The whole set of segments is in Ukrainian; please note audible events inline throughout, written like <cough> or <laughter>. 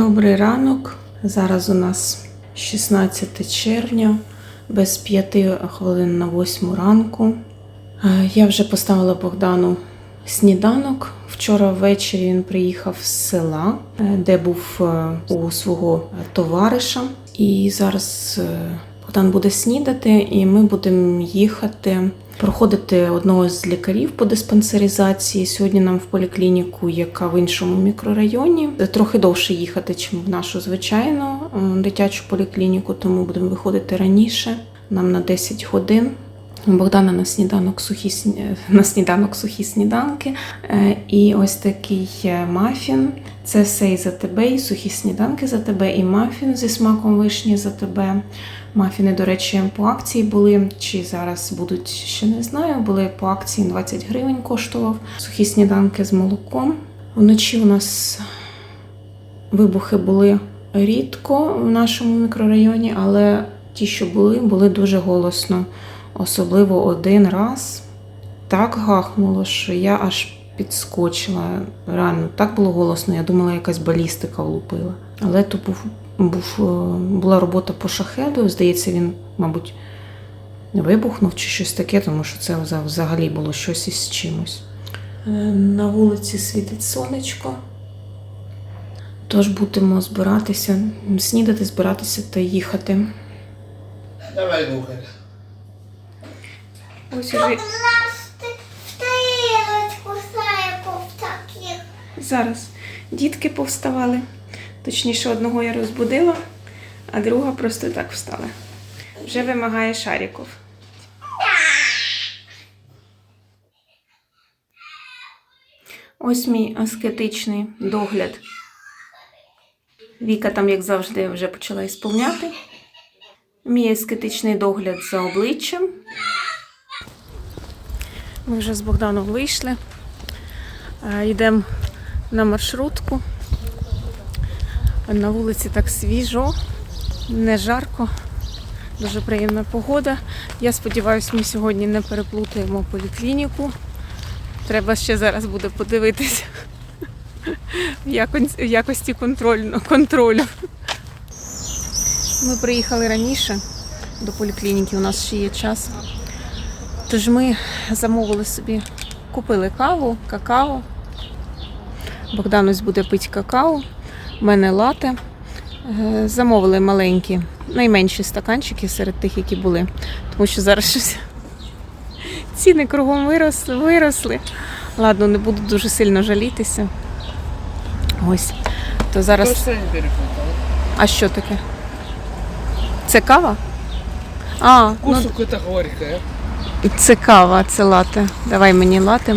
Добрий ранок. Зараз у нас 16 червня, без 5 хвилин на 8 ранку. Е, Я вже поставила Богдану сніданок. Вчора ввечері він приїхав з села, е, де був е, у свого товариша. І зараз Богдан буде снідати, і ми будемо їхати проходити одного з лікарів по диспансеризації. Сьогодні нам в поліклініку, яка в іншому мікрорайоні. Трохи довше їхати, ніж в нашу звичайну дитячу поліклініку, тому будемо виходити раніше. Нам на 10 годин. Богдана на сніданок сухі на сніданок сухі сніданки. Е, І ось такий мафін. Це все і за тебе, і сухі сніданки за тебе, і мафін зі смаком вишні за тебе. Мафіни, до речі, по акції були, чи зараз будуть, ще не знаю. Були по акції 20 гривень коштував. Сухі сніданки з молоком. Вночі у нас вибухи були рідко в нашому мікрорайоні, але ті, що були, були дуже голосно. Особливо один раз так гахнуло, що я аж підскочила. Реально, так було голосно. Я думала, якась балістика влупила. Але то був, був, е, була робота по шахеду. Здається, він, мабуть, вибухнув чи щось таке, тому що це взагалі було щось із чимось. Е, На вулиці світить сонечко. Тож будемо збиратися, снідати, збиратися та їхати. Давай, Гухарь. Ось уже зараз дітки повставали. Точніше, одного я розбудила, а друга просто так встала. Вже вимагає шариків. Ось мій аскетичний догляд. Віка там, як завжди, вже почала ісполняти. Мій аскетичний догляд за обличчям. Ми вже з Богданом вийшли. Е, Йдемо на маршрутку. На вулиці так свіжо, не жарко, дуже приємна погода. Я сподіваюся, ми сьогодні не переплутаємо поліклініку. Треба ще зараз буде подивитися <laughs> в якості контролю. Ми приїхали раніше до поліклініки, у нас ще є час. Тож ми замовили собі, купили каву, какао. Богдан ось буде пити какао, в мене лате. Е, Замовили маленькі, найменші стаканчики серед тих, які були. Тому що зараз щось <laughs> ціни кругом виросли, виросли. Ладно, не буду дуже сильно жалітися. Ось. То зараз. А що таке? Це кава? А, ну, Вкус какое-то горькое. Це кава, це лате. Давай мені лате.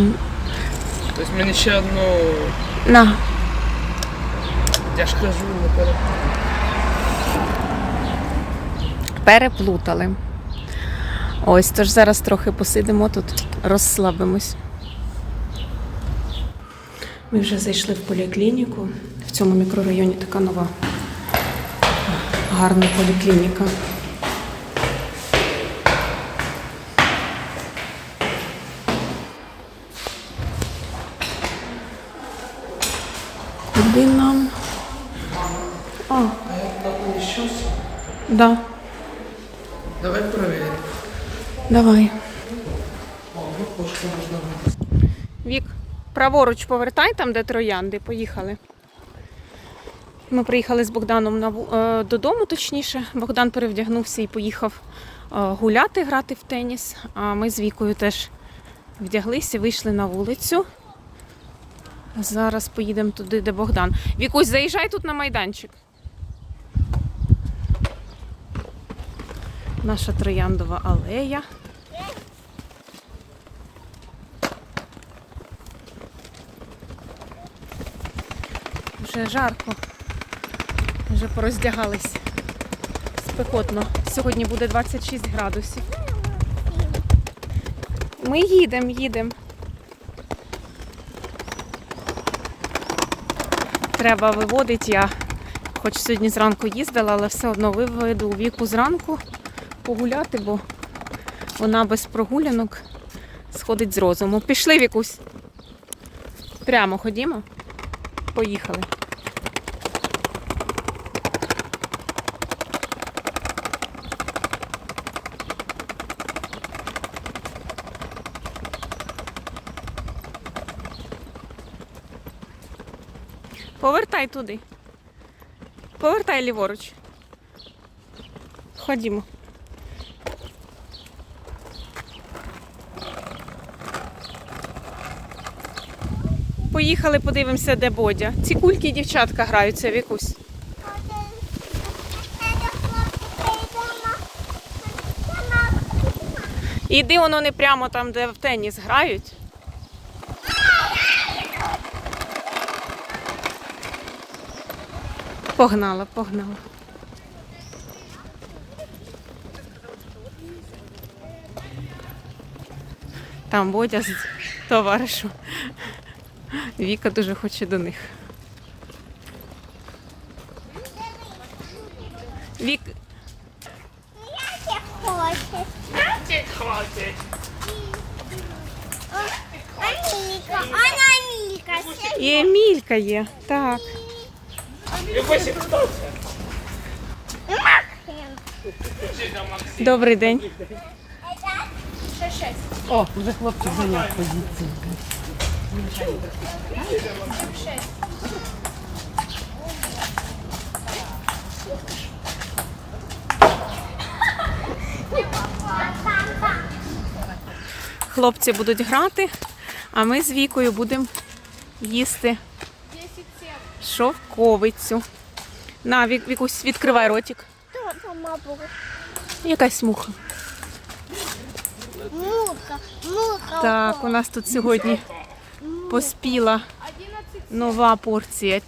То есть мне еще одну, На, я ж кажу, не переплутали. Ось, тож зараз трохи посидимо тут, розслабимось. Ми вже зайшли в поліклініку. В цьому мікрорайоні така нова гарна поліклініка. Куди нам? А, Сейчас. да, Давай проверим. давай. Вік, праворуч повертай там, де троянди. Поїхали. Ми приїхали з Богданом на, е, додому, точніше. Богдан перевдягнувся і поїхав е, гуляти, грати в теніс. А ми з Вікою теж вдяглися, вийшли на вулицю. Зараз поїдемо туди, де Богдан. Вікусь, заїжджай тут на майданчик. Наша трояндова алея. Вже жарко. Вже пороздягались. Спекотно. Сьогодні буде 26 градусів. Ми їдемо, їдемо. Треба виводити. Я хоч сьогодні зранку їздила, але все одно виведу віку зранку погуляти, бо вона без прогулянок сходить з розуму. Пішли вікусь. Прямо ходімо. Поїхали. Повертай туди. Повертай ліворуч. Ходімо. Поїхали, подивимося, де Бодя. Ці кульки дівчатка граються, Вікусь. Іди воно не прямо там, де в теніс грають. Погнала, погнала. Там Бодя з товаришем. Віка дуже хоче до них. Вік, Хватит. Амелька, она Амелька. і Емілька є. Так. Добрий день. О, вже хлопчик зайняв позицію. Хлопці будуть грати, а ми з Вікою будемо їсти шовковицю. На, Вік, Вікусь, відкривай ротик. Якась муха. Мука, мука. Так, у нас тут сьогодні поспіла нова порція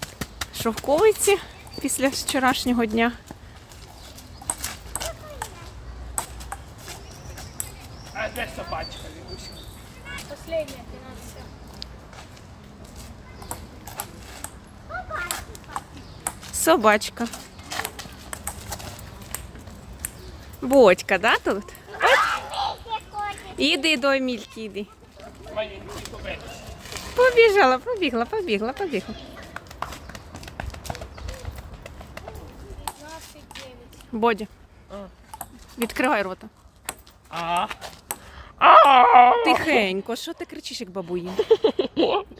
шовковиці після вчорашнього дня. А де собачка, Вікуся? Собачка. Бодька, да, тут? Іди до Емільки, іди. Побіжала, побігла, побігла, побігла. Бодя. Відкривай рота. Тихенько, що ти кричиш, як бабуїн?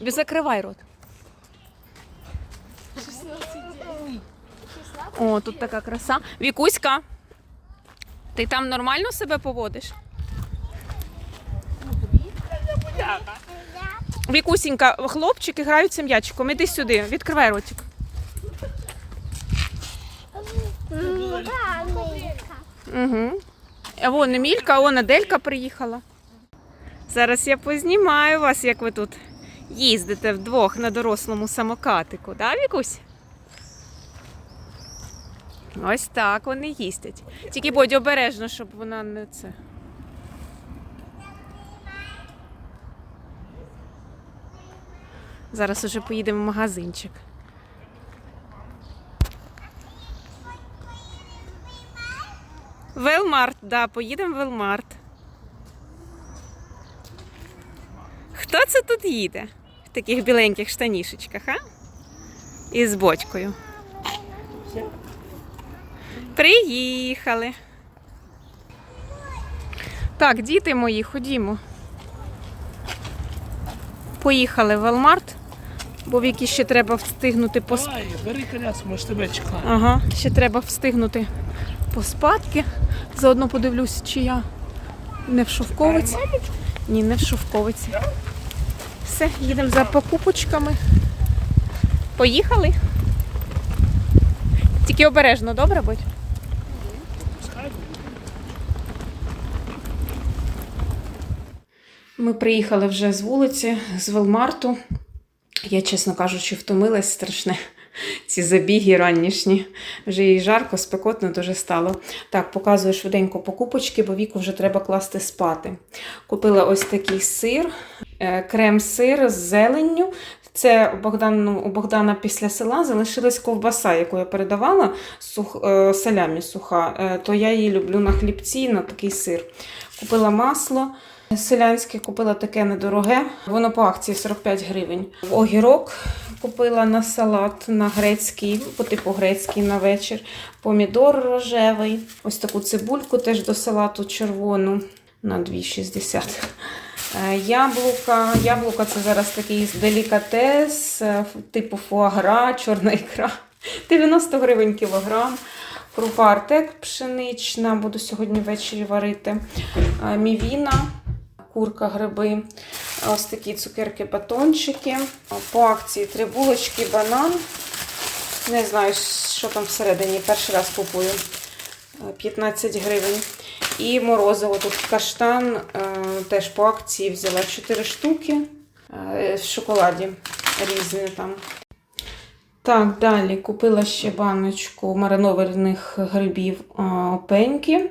<laughs> Закривай рот. О, тут така краса. Вікуська, ти там нормально себе поводиш? Вікусінька, хлопчики граються м'ячиком. Іди сюди, відкривай ротик. Угу. А вон Емілька, а вон Аделька приїхала. Зараз я познімаю вас, як ви тут їздите вдвох на дорослому самокатику, да, Вікусь? Ось так вони їздять. Тільки будь обережно, щоб вона не це. Зараз уже поїдемо в магазинчик. Велмарт, да, поїдемо в Велмарт. Хто це тут їде? В таких біленьких штанішечках, а? І з бочкою. Приїхали. Так, діти мої, ходімо. Поїхали в Велмарт, бо Вікі ще треба встигнути пос... Давай, бери коляску, може тебе чекає. Ага, ще треба встигнути поспадки. Заодно подивлюсь, чи я не в шовковиці. Ні, не в шовковиці. Все, їдемо за покупочками. Поїхали. Тільки обережно, добре будь? Ми приїхали вже з вулиці, з Велмарту. Я, чесно кажучи, втомилась страшне. Ці забіги ранішні. Вже їй жарко, спекотно дуже стало. Так, показую швиденько покупочки, бо віку вже треба класти спати. Купила ось такий сир, е, крем-сир з зеленню. Це у Богдану, у Богдана після села залишилась ковбаса, яку я передавала, сух, е, салямі суха. Е, то я її люблю на хлібці, на такий сир. Купила масло. Селянське купила таке недороге, воно по акції 45 гривень. Огірок купила на салат на грецький, по типу грецький на вечір. Помідор рожевий. Ось таку цибульку теж до салату червону на 2,60. Е, Яблука. Яблука це зараз такий делікатес, е, типу фуагра, чорна ікра. 90 гривень кілограм. Крупа артек пшенична, буду сьогодні ввечері варити. Е, Мівіна, курка, гриби. Ось такі цукерки, батончики. По акції три булочки, банан. Не знаю, що там всередині. Перший раз купую. Е, 15 гривень. І морозиво тут каштан е, теж по акції взяла 4 штуки е, в шоколаді різні там. Так, далі купила ще баночку маринованих грибів е, опеньки. Е,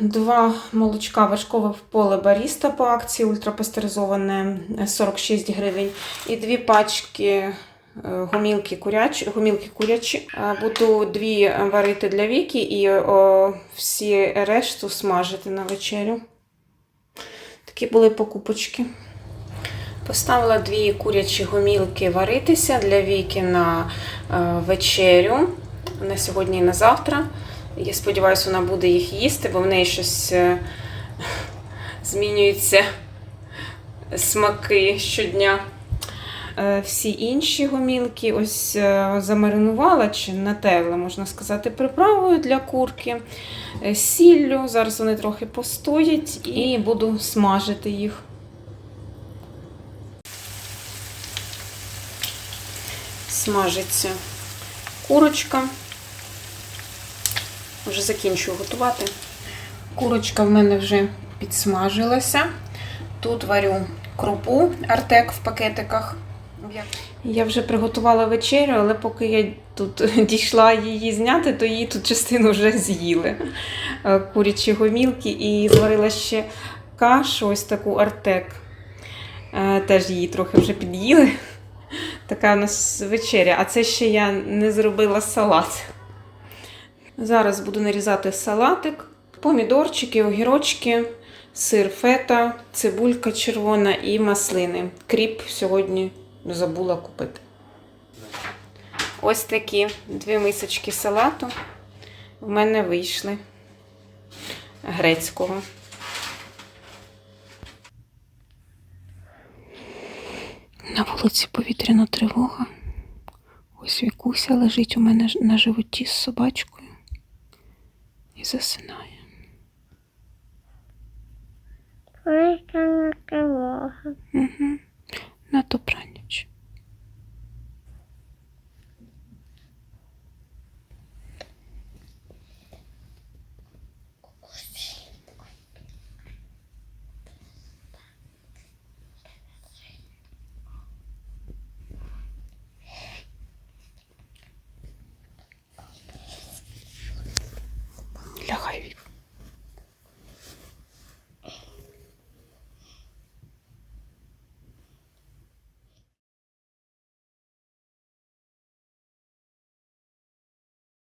Два молочка вершкове поле баріста по акції ультрапастеризоване е, 46 гривень. І дві пачки е, гумілки курячі. Гумілки курячі. Е, Буду дві варити для віки і о, всі решту смажити на вечерю. Такі були покупочки. Поставила дві курячі гомілки варитися для віки на е, вечерю на сьогодні і на завтра. Я сподіваюся, вона буде їх їсти, бо в неї щось е, змінюються смаки щодня. Е, Всі інші гомілки ось е, замаринувала чи натерла, можна сказати, приправою для курки, сіллю. Зараз вони трохи постоять і буду смажити їх. Смажиться курочка. Вже закінчую готувати. Курочка в мене вже підсмажилася. Тут варю крупу артек в пакетиках. Я вже приготувала вечерю, але поки я тут <laughs> дійшла її зняти, то її тут частину вже з'їли. Е, Курячі гомілки і зварила ще кашу, ось таку артек. Е, Теж її трохи вже під'їли. Така у нас вечеря. А це ще я не зробила салат. Зараз буду нарізати салатик, помідорчики, огірочки, сир фета, цибулька червона і маслини. Кріп сьогодні забула купити. Ось такі дві мисочки салату в мене вийшли грецького. На вулиці повітряна тривога. Ось Вікуся лежить у мене на животі з собачкою Is this not?